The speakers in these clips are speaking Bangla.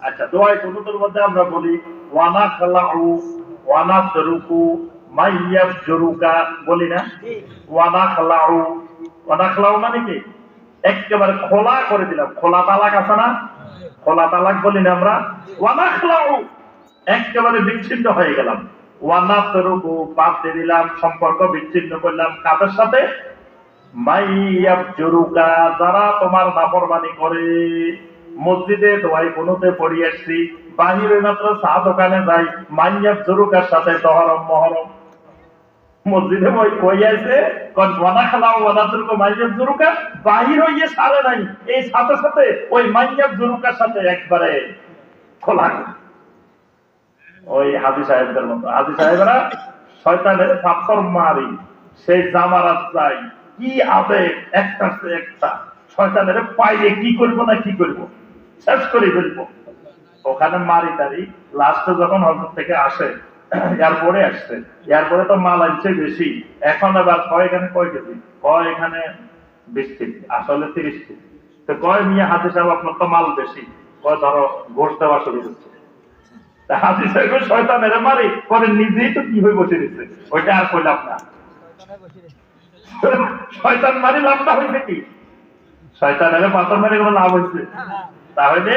আচ্ছা দোয়াই কুনুতের মধ্যে আমরা বলি ওয়ানা খালাউ ওয়ানা তরুকু মাইয়াব জরুকা বলি না? ওয়ানা খালাউ ওয়ানা খালাউ মানে কি? একেবারে খোলা করে দিলাম। খোলা তালাক আছে না? খোলা তালাক বলি না আমরা? ওয়ানা খালাউ একেবারে বিচ্ছিন্ন হয়ে গেলাম। ওয়ানা তরুকু বাদ দিয়ে দিলাম সম্পর্ক বিচ্ছিন্ন করলাম কাদের সাথে? মাইয়াব জরুকা যারা তোমার নাফরমানি করে। মসজিদে দোয়াই কোনোতে পড়ি আসছি। বাহিরে মাত্র চা দোকানে যাই মাইয়াব জরুকার সাথে দহরম মহরম। মসজিদে কই আছে? কোন খালা মাইয়াব জরুকা বাহির হইয়ে নাই। এই সাথে সাথে ওই মাইয়াব জরুকার সাথে একবারে খোলা। ওই হাজি সাহেবদের মতো। হাজি সাহেবরা শয়তানের পাথর মারি সেই জামারাত চাই কি আবেগ, একটা একটা। শয়তানের পাইলে কি করব না কি করব? শেষ করে ফেলব। ওখানে মারি তারি লাস্টে যখন হজর থেকে আসে, এয়ারপোর্টে আসছে, এয়ারপোর্টে তো মাল আনছে বেশি। এখন আবার কয় এখানে, কয় কেজি? কয় এখানে? বিশ কেজি, আসলে তিরিশ কেজি। তো কয় মিয়া হাজি সাহেব, আপনার তো মাল বেশি। কয়, ধরো গোশ দেওয়া শুরু করছে। তা সাহেব, শয়তান এর মারি। পরে নিজেই তো কি হয়ে বসে দিচ্ছে ওইটা আর কইলাম না। শয়তান মারি লাভটা হয়েছে কি? শয়তান এর পাথর মারি কোনো লাভ হয়েছে তাহলে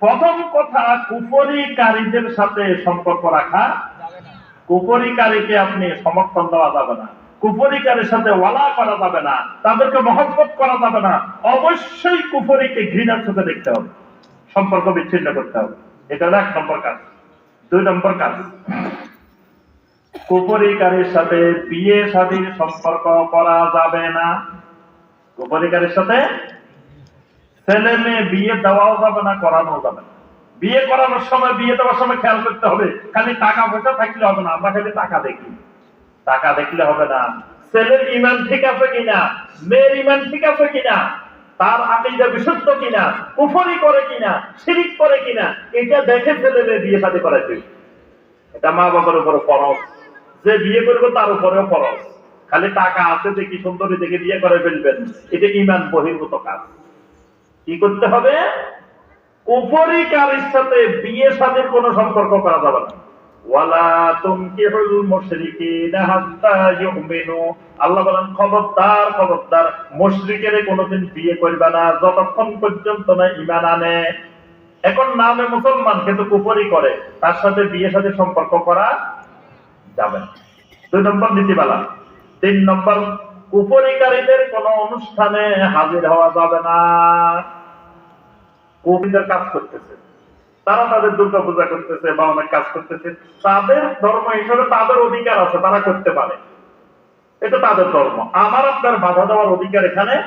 প্রথম কথা কুফরিকারীদের সাথে সম্পর্ক রাখা কুফরিকারীকে আপনি সমর্থন দেওয়া যাবে না। কুফরিকারের সাথে ওয়ালা করা যাবে না। তাদেরকে মহব্বত করা যাবে না। অবশ্যই কুফরিকে ঘৃণার সাথে দেখতে হবে। সম্পর্ক বিচ্ছিন্ন করতে হবে। এটা এক নম্বর কাজ। দুই নম্বর কাজ। কুফরিকারের সাথে বিয়ে শাদীর সম্পর্ক করা যাবে না। কুফরিকারের সাথে ছেলে মেয়ে বিয়ে দেওয়াও যাবে না করানো যাবে না। বিয়ে করানোর সময়, বিয়ে দেওয়ার সময় খেয়াল করতে হবে, খালি টাকা পয়সা থাকলে হবে না, আমরা খালি টাকা দেখি। টাকা দেখলে হবে না। ছেলের ইমান ঠিক আছে কিনা, মেয়ের ইমান ঠিক আছে কিনা, তার আকিদা বিশুদ্ধ কিনা, কুফরি করে কিনা, শিরিক করে কিনা, এটা দেখে ছেলে মেয়ে বিয়ে সাথে করাইছে এটা মা বাবার উপরে ফরজ। যে বিয়ে করবে তার উপরেও ফরজ। খালি টাকা আছে দেখি, সুন্দরী দেখে বিয়ে করে ফেলবেন। এটা ইমান বহির্ভূত কাজ। কি করতে হবে? কুফরিকারীর সাথে বিয়ে সাথে কোনো সম্পর্ক করা যাবে না। কোনোদিন বিয়ে না, যতক্ষণ পর্যন্ত না আনে। এখন নামে মুসলমান কিন্তু কুফরি করে, তার সাথে বিয়ে সাথে সম্পর্ক করা যাবে না। দুই নম্বর নীতিমালা। তিন নম্বর কুফরিকারীদের কোন অনুষ্ঠানে হাজির হওয়া যাবে না। কবিদের কাজ করতেছে। তারা তাদের দুর্গা পূজা করতেছে বা অনেক কাজ করতেছে। তাদের ধর্ম হিসেবে তাদের অধিকার আছে, তারা করতে পারে। এটা তাদের ধর্ম। আমার আপনার বাধা দেওয়ার অধিকার এখানে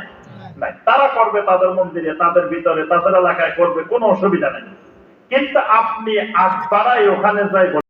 নাই। তারা করবে তাদের মন্দিরে, তাদের ভিতরে, তাদের এলাকায় করবে, কোনো অসুবিধা নেই। কিন্তু আপনি আজ তারাই ওখানে যাই